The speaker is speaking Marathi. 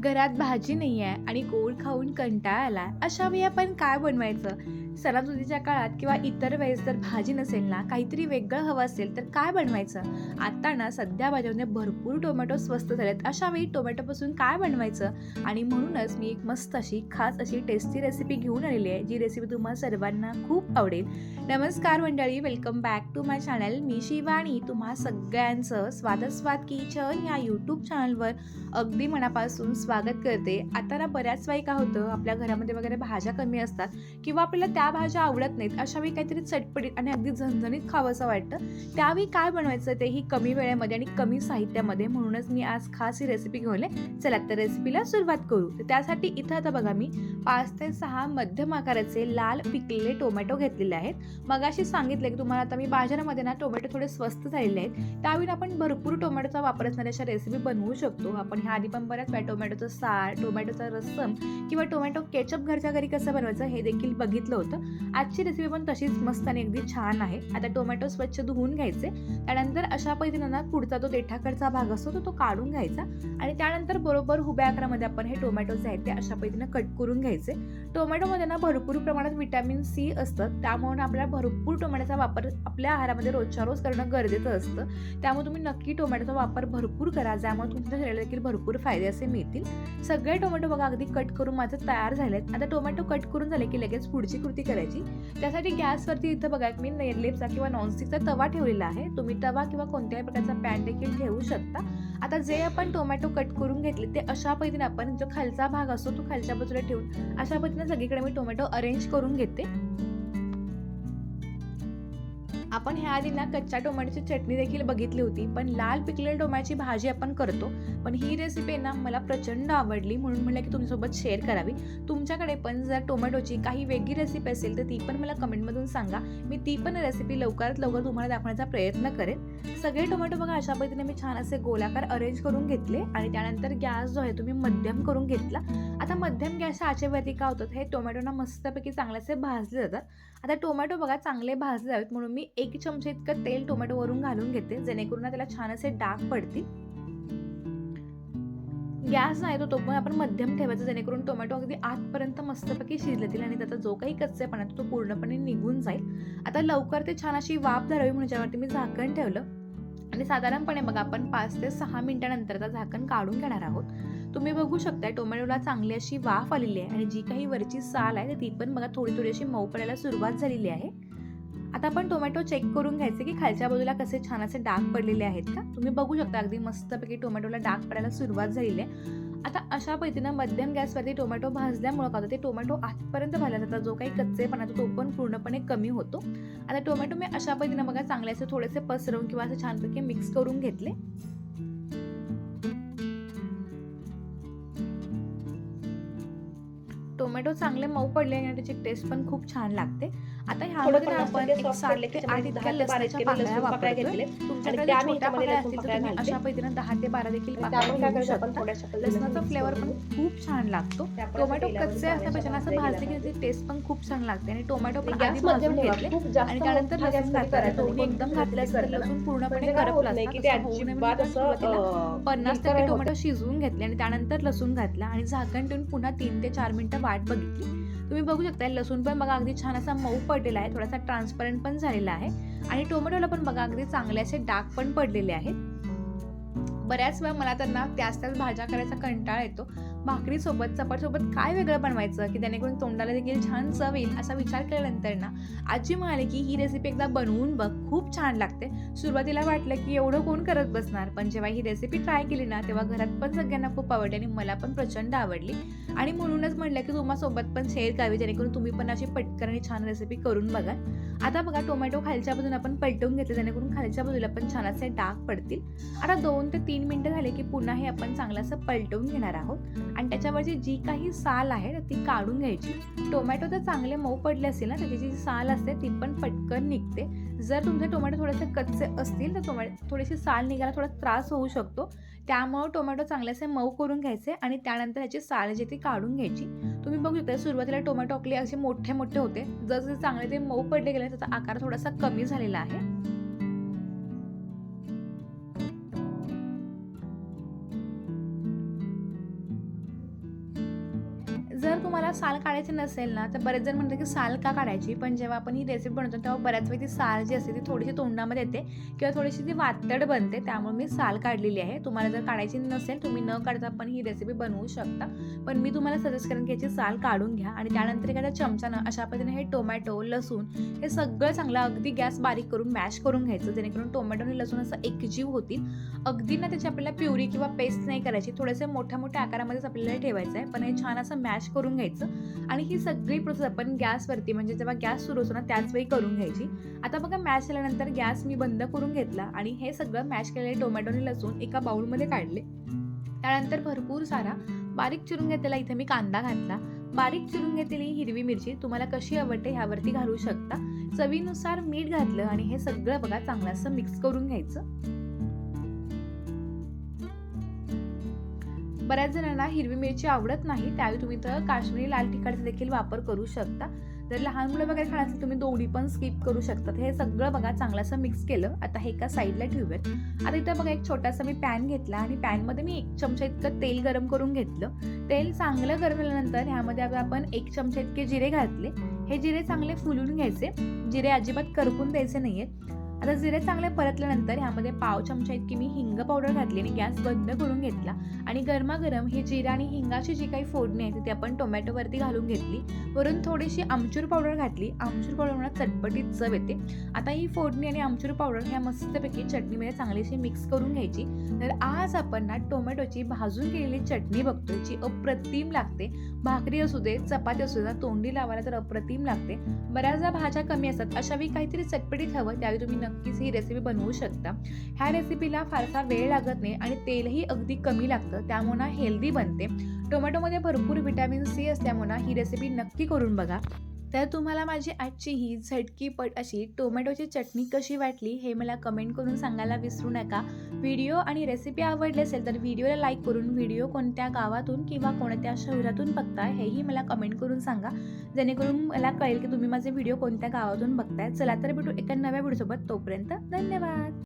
घरात भाजी नाही आहे आणि गोड खाऊन कंटाळा आला अशा वेळी आपण काय बनवायचं? सणासुदीच्या काळात किंवा इतर वेळेस जर भाजी नसेल ना काहीतरी वेगळं हवं असेल तर काय बनवायचं? आता ना सध्या भाज्यामध्ये भरपूर टोमॅटो स्वस्त झालेत. अशा वेळी टोमॅटोपासून काय बनवायचं? आणि म्हणूनच मी एक मस्त अशी खास अशी टेस्टी रेसिपी घेऊन आलेली आहे जी रेसिपी तुम्हाला सर्वांना खूप आवडेल. नमस्कार मंडळी welcome back to my channel मी शिवानी तुम्हा सगळ्यांचं स्वादस्वाद किचन या यूट्यूब चॅनलवर अगदी मनापासून स्वागत करते. आता ना बऱ्याच वेळी का होतं आपल्या घरामध्ये वगैरे भाज्या कमी असतात किंवा आपल्याला त्या भाज्या आवडत नाहीत अशा वेळी काहीतरी चटपटीत आणि अगदी झणझणीत खावंसं वाटतं. त्यावेळी काय बनवायचं तेही कमी वेळेमध्ये आणि कमी साहित्यामध्ये म्हणूनच मी आज खास ही रेसिपी घेऊन चला तर रेसिपीला सुरुवात करू. तर त्यासाठी इथं आता बघा मी पाच ते सहा मध्यम आकाराचे लाल पिकलेले टोमॅटो घेतलेले आहेत. मगाशी सांगितलं की तुम्हाला आता मी बाजारामध्ये ना टोमॅटो थोडे स्वस्त झालेले आहेत. त्यावेळी आपण भरपूर टोमॅटोचा वापर असणाऱ्या अशा रेसिपी बनवू शकतो. आपण ह्या आधी पण बऱ्याच वेळा टोमॅटोचं सार टोमॅटोचा रस्सम किंवा टोमॅटो केचप घरच्या घरी कसं बनवायचं हे देखील बघितलं होतं. आजची रेसिपी पण तशीच मस्त आणि अगदी छान आहे. आता टोमॅटो स्वच्छ धुवून घ्यायचे. त्यानंतर अशा पद्धतीनं ना पुढचा जो देठाकडचा भाग असतो तो तो काढून घ्यायचा. आणि त्यानंतर बरोबर उभ्या आकारामध्ये आपण हे टोमॅटो जे आहेत ते अशा पद्धतीनं कट करून घ्यायचे. टोमॅटोमध्ये ना भरपूर प्रमाणात विटॅमिन सी असतं. त्यामुळे आपल्याला भरपूर टोमॅटोचा वापर आपल्या आहारामध्ये रोजच्या रोज करणं गरजेचं असतं. त्यामुळे तुम्ही नक्की टोमॅटोचा वापर भरपूर करा. ज्यामुळे तुमच्या शरीराला देखील भरपूर फायदे असे मिळतील. सगळे टोमॅटो बघा अगदी कट करून माझं तयार झालेत. आता टोमॅटो कट करून झाले की लगेच पुढची कृती करायची. त्यासाठी गॅसवरती इथं बघा मी नेलेपचा किंवा नॉनस्टिकचा तवा ठेवलेला आहे. तुम्ही तवा किंवा कोणत्याही प्रकारचा पॅन देखील ठेवू शकता. आता जे आपण टोमॅटो कट करून घेतले ते अशा पद्धतीने आपण जो खालचा भाग असतो तो खालच्या बाजूला ठेवून अशा पद्धतीने सगळीकडे मी टोमॅटो अरेंज करून घेते. आपण ह्या आधी ना कच्च्या टोमॅटोची चटणी देखील बघितली होती पण लाल पिकलेल्या टोमॅटोची भाजी आपण करतो. पण ही रेसिपी ना मला प्रचंड आवडली म्हणून म्हणलं की तुमच्यासोबत शेअर करावी. तुमच्याकडे पण जर टोमॅटोची काही वेगळी रेसिपी असेल तर ती पण मला कमेंटमधून सांगा. मी ती पण रेसिपी लवकरात लवकर तुम्हाला दाखवण्याचा प्रयत्न करेन. सगळे टोमॅटो बघा अशा पद्धतीने मी छान असे गोलाकार अरेंज करून घेतले आणि त्यानंतर गॅस जो आहे तुम्ही मध्यम करून घेतला. आता मध्यम गॅसच्या आचेवरती काय होतं हे टोमॅटो ना मस्तपैकी चांगले असे भाजले जातात. आता टोमॅटो बघा चांगले भाजले जावेत म्हणून मी एक चमचे इतकं तेल टोमॅटोवरून घालून घेते जेणेकरून त्याला छान असे डाग पडतील. गॅस नाही तो तो पण आपण मध्यम ठेवायचा जेणेकरून टोमॅटो अगदी आतपर्यंत मस्तपैकी शिजलेतील आणि त्याचा जो काही कच्चेपणा तो पूर्णपणे निघून जाईल. आता लवकर ते छान अशी वाफ धरावी म्हणून ज्यावरती मी झाकण ठेवलं. आणि साधारणपणे बघा आपण पाच ते सहा मिनिटानंतर झाकण काढून घेणार आहोत. तुम्ही बघू शकता टोमॅटोला चांगली अशी वाफ आलेली आहे. आणि जी काही वरची साल आहे ती पण बघा थोडी थोडी अशी मऊ पडायला सुरुवात झालेली आहे. आता आपण टोमॅटो चेक करून घ्यायचे की खालच्या बाजूला कसे छान असे डाग पडलेले आहेत का? तुम्ही बघू शकता अगदी मस्तपैकी टोमॅटोला डाग पडायला सुरुवात झालेली आहे. आता अशा पद्धतीनं मध्यम गॅसवरती टोमॅटो भाजल्यामुळं काय होतं? ते टोमॅटो आतपर्यंत भाजला जातात. जो काही कच्चेपणा तो पण पूर्णपणे कमी होतो. आता टोमॅटो मी अशा पद्धतीनं बघा चांगले असे थोडेसे पसरवून किंवा असे छानपैकी मिक्स करून घेतले. टोमॅटो चांगले मऊ पडले आणि त्याची टेस्ट पण खूप छान लागते. आता ह्यामध्ये आपण एक सात ते आठ इतक्या लसणाच्या पाकळ्या वापरतोय तुमच्याकडे छोट्या पाकळ्या असतील तर तुम्ही. अशा पद्धतीने दहा ते बारा देखील पाकळ्या घेऊ शकता. लसणाचा फ्लेवर पण खूप छान लागतो. टोमॅटो कच्चे असल्यापेक्षा असं भाजले की त्याची टेस्ट पण खूप छान लागते. आणि टोमॅटो पण आधी भाजून घेतले. आणि त्यानंतर लसूण घातला. दोन्ही नाही. एकदम तर लसूण पूर्णपणे म्हणजे करपला पन्नास टक्के टोमॅटो शिजवून घेतले आणि त्यानंतर लसूण घातला आणि झाकण ठेवून पुन्हा तीन ते चार मिनिटं वाट बघितली तुम्ही बघू शकता लसूण पण बघा अगदी छान असा मऊ पडलेला आहे. थोडासा ट्रान्सपरंट पण झालेला आहे. आणि टोमॅटोला पण बघा अगदी चांगले असे डाग पण पडलेले आहेत. बऱ्याच वेळा मला तर ना त्याच त्याच भाज्या करायचा कंटाळा येतो. भाकरीसोबत सोबत काय वेगळं बनवायचं? की जेणेकरून तोंडाला देखील छान चव येईल असा विचार केल्यानंतर ना आजी म्हणाली की ही रेसिपी एकदा बनवून बघ. खूप छान लागते. सुरुवातीला वाटलं की एवढं कोण करत बसणार? पण जेव्हा ही रेसिपी ट्राय केली ना तेव्हा घरात पण सगळ्यांना खूप आवडली आणि मला पण प्रचंड आवडली. आणि म्हणूनच म्हटलं की तुम्हाला पण शेअर करावी जेणेकरून तुम्ही पण अशी पटकन आणि छान रेसिपी करून बघा आता बघा टोमॅटो खालच्या बाजूने आपण पलटवून घेतले जेणेकरून खालच्या बाजूला पण छान असे डाग पडतील. आता दोन ते तीन मिनटं झाले की पुन्हा हे आपण चांगलं असं पलटवून घेणार आहोत. आणि त्याच्यावरची जी काही साल आहे ती काढून घ्यायची. टोमॅटो तर चांगले मऊ पडले असतील ना त्याची जी साल असते ती पण पटकन निघते. जर तुमचे टोमॅटो थोडेसे कच्चे असतील तर टोमॅटो थोडीशी साल निघायला थोडा त्रास होऊ शकतो. त्यामुळं टोमॅटो चांगलेसे मऊ करून घ्यायचे आणि त्यानंतर ह्याची साल जी ती काढून घ्यायची. तुम्ही बघू शकता सुरुवातीला टोमॅटो आपले असे मोठे मोठे होते. जसे चांगले ते मऊ पडले गेले त्याचा आकार थोडासा कमी झालेला आहे. आपल्याला साल काढायची नसेल ना तर बरेच जण म्हणतात की साल का काढायची? पण जेव्हा आपण ही रेसिपी बनवतो तेव्हा बऱ्याच वेळी ती साल जी असते ती थोडीशी तोंडामध्ये येते किंवा थोडीशी ती वातड बनते. त्यामुळे मी साल काढलेली आहे. तुम्हाला जर काढायची नसेल तुम्ही न काढता पण ही रेसिपी बनवू शकता. पण मी तुम्हाला सजेस्ट करेन की याची साल काढून घ्या आणि त्यानंतर एखाद्या चमच्यानं अशा पद्धतीने हे टोमॅटो लसूण हे सगळं चांगलं अगदी गॅस बारीक करून मॅश करून घ्यायचं. जेणेकरून टोमॅटो आणि लसूण असं एकजीव होतील. अगदी ना त्याची आपल्याला प्युरी किंवा पेस्ट नाही करायची. थोडेसे मोठ्या मोठ्या आकारामध्येच आपल्याला ठेवायचं आहे. पण हे छान असं मॅश करून घ्यायचं. आणि ही सगळी प्रोसेस आपण गॅसवरती म्हणजे जेव्हा गॅस सुरू असतो ना त्याच वेळी करून घ्यायची. आता बघा मॅश केल्यानंतर गॅस मी बंद करून घेतला आणि हे सगळं मॅश केलेले टोमॅटो आणि लसूण एका बाउलमध्ये काढले. त्यानंतर भरपूर सारा बारीक चिरून घेतलेला इथे मी कांदा घातला. बारीक चिरून घेतलेली हिरवी मिरची तुम्हाला कशी आवडते ह्यावरती घालू शकता. चवीनुसार मीठ घातलं आणि हे सगळं बघा चांगलं असं मिक्स करून घ्यायचं. बऱ्याच जणांना हिरवी मिरची आवडत नाही त्यावेळी तुम्ही तर काश्मीरी लाल तिखटचा देखील वापर करू शकता. जर लहान मुलं वगैरे खाणार असेल तुम्ही दोन्ही पण स्किप करू शकतात. हे सगळं बघा चांगलं असं मिक्स केलं. आता हे एका साईडला ठेवूयात. आता इथं बघा एक छोटासा मी पॅन घेतला आणि पॅनमध्ये मी एक चमचा इतकं तेल गरम करून घेतलं. तेल चांगलं गरम झाल्यानंतर ह्यामध्ये आपण एक चमचा इतके जिरे घातले. हे जिरे चांगले फुलून घ्यायचे. जिरे अजिबात करपून द्यायचे नाहीयेत. आता जिरे चांगले परतल्यानंतर ह्यामध्ये पाव चमचा इतकी मी हिंग पावडर घातली आणि गॅस बंद करून घेतला. आणि गरमागरम ही जिरा आणि हिंगाची जी काही फोडणी आहे ती आपण टोमॅटोवरती घालून घेतली. वरून थोडीशी आमचूर पावडर घातली. आमचूर पावडर मला चटपटीत चव येते. आता ही फोडणी आणि आमचूर पावडर ह्या मस्तपैकी चटणीमध्ये चांगलीशी मिक्स करून घ्यायची. तर आज आपण ना टोमॅटोची भाजून केलेली चटणी बघतोय जी अप्रतिम लागते. भाकरी असू दे चपाती असू दे तोंडी लावायला तर अप्रतिम लागते. बऱ्याचदा भाज्या कमी असतात अशावेळी काहीतरी चटपटीत हवं त्यावेळी तुम्ही नक्कीच ही रेसिपी बनवू शकता. ह्या रेसिपीला फारसा वेळ लागत नाही आणि तेलही अगदी कमी लागतं. त्यामुळे ना हेल्दी बनते. टोमॅटोमध्ये भरपूर व्हिटॅमिन सी असल्यामुळे ही रेसिपी नक्की करून बघा. तर तुम्हाला माझी आजची ही झटकीपट अशी टोमॅटोची चटणी कशी वाटली हे मला कमेंट करून सांगायला विसरू नका. व्हिडिओ आणि रेसिपी आवडली असेल तर व्हिडिओला लाईक करून व्हिडिओ कोणत्या गावातून किंवा कोणत्या शहरातून बघताय हेही मला कमेंट करून सांगा. जेणेकरून मला कळेल की तुम्ही माझे व्हिडिओ कोणत्या गावातून बघताय. चला तर भेटू एका नव्या व्हिडिओसोबत तोपर्यंत धन्यवाद.